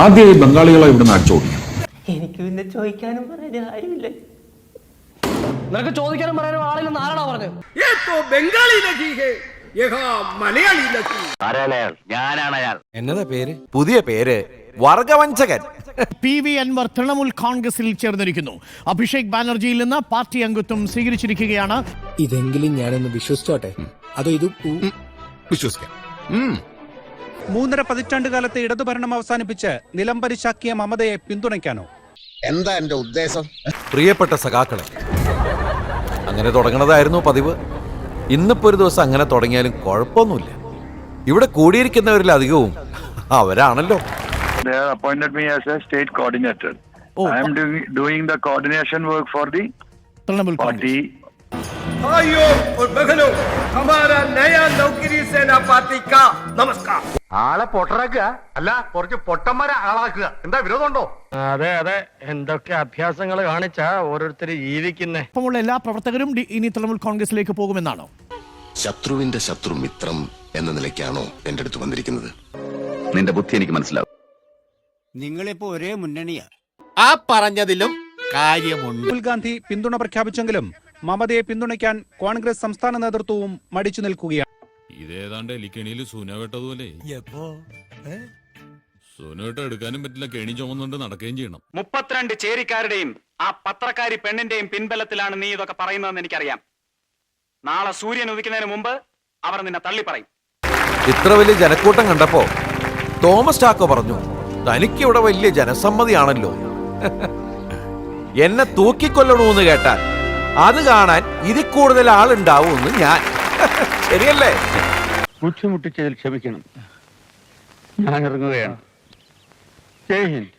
ആദ്യമായി ബംഗാളികളെ നിന്ന് അടിച്ചോടിക്കും എനിക്ക് പിന്നെ ചോദിക്കാനും പറയാനും ആരുമില്ല. നിനക്ക് ചോദിക്കാനും പറയാനും ആളില്ല ആരാണോ പറഞ്ഞത്? എന്നതാ പേര്? പുതിയ പേര് വർഗവഞ്ചകൻ. പി വി അൻവർ തൃണമൂൽ കോൺഗ്രസിൽ ചേർന്നിരിക്കുന്നു. അഭിഷേക് ബാനർജിയിൽ നിന്ന് പാർട്ടി അംഗത്വം സ്വീകരിച്ചിരിക്കുകയാണ്. ഇതെങ്കിലും ഞാനൊന്ന് വിശ്വസിച്ചോട്ടെ? അതോ ഇത് വിശ്വസിക്കാം. മൂന്നര പതിറ്റാണ്ട് കാലത്തെ ഇടതുഭരണം അവസാനിപ്പിച്ച് നിലംപരിശാക്കിയ മമതയെ പിന്തുണയ്ക്കാനോ എന്താ എന്റെ ഉദ്ദേശം പ്രിയപ്പെട്ട സഖാക്കളെ അങ്ങനെ തുടങ്ങണതായിരുന്നു പതിവ് ഇന്നിപ്പോ ഒരു ദിവസം അങ്ങനെ തുടങ്ങിയാലും കുഴപ്പമൊന്നുമില്ല ഇവിടെ കൂടിയിരിക്കുന്നവരിലധികവും അവരാണല്ലോ They have appointed me as a state coordinator. Oh. I am doing, doing the coordination work for the Trinamool Congress party. भाइयों और बहनों हमारा नया नौकरी सेना पार्टी का नमस्कार ആളെ പൊട്ടറാക്കുക? അല്ല കുറച്ച് പൊട്ടന്മാരെ ആളാക്കുക. എന്താ വിരോധമുണ്ടോ? അതെ അതെ. എന്തൊക്കെ അഭ്യാസങ്ങൾ കാണിച്ചാ ഓരോരുത്തർ ജീവിക്കുന്നേ. ഇപ്പമുള്ള എല്ലാ പ്രവർത്തകരും ഡി- ഇനി തൃണമൂൽ കോൺഗ്രസിലേക്ക് പോകുമെന്നാണോ? ശത്രുവിന്റെ ശത്രു മിത്രം എന്ന നിലയ്ക്കാണോ എന്റെ അടുത്ത് വന്നിരിക്കുന്നത്? നിന്റെ ബുദ്ധി എനിക്ക് മനസ്സിലാവും. നിങ്ങളിപ്പോ ഒരേ മുന്നണിയാ. ആ പറഞ്ഞതിലും കാര്യമുണ്ട്. രാഹുൽ ഗാന്ധി പിന്തുണ പ്രഖ്യാപിച്ചെങ്കിലും മമതയെ പിന്തുണയ്ക്കാൻ കോൺഗ്രസ് സംസ്ഥാന നേതൃത്വവും മടിച്ചു നിൽക്കുകയാണ്. ഇതേതാണ്ട് എലിക്കണിയിൽ സൂന വെട്ടതുപോലെ. സൂന വെട്ട എടുക്കാനും പറ്റില്ല കെണി ചുമന്നുകൊണ്ട് നടക്കുകയും ചെയ്യണം. മുപ്പത്തിരണ്ട് ചേരിക്കാരുടെയും ആ പത്രക്കാരി പെണ്ണിന്റെയും പിൻബലത്തിലാണ് നീ ഇതൊക്കെ പറയുന്നതെന്ന് എനിക്കറിയാം. നാളെ സൂര്യൻ ഉദിക്കുന്നതിന് മുമ്പ് അവർ നിന്നെ തള്ളിപ്പറയും. ഇത്ര വലിയ ജനക്കൂട്ടം കണ്ടപ്പോ തോമസ് ചാക്കോ പറഞ്ഞു തനിക്കിവിടെ വലിയ ജനസമ്മതിയാണല്ലോ. എന്നെ തൂക്കിക്കൊല്ലണമെന്ന് കേട്ടാൽ അത് കാണാൻ ഇതിൽ കൂടുതൽ ആളുണ്ടാവുമെന്ന് ഞാൻ. ശരിയല്ലേ? ബുദ്ധിമുട്ടിച്ചതിൽ ക്ഷമിക്കണം. ഞാൻ ഇറങ്ങുകയാണ്. ജയ് ഹിന്ദ്.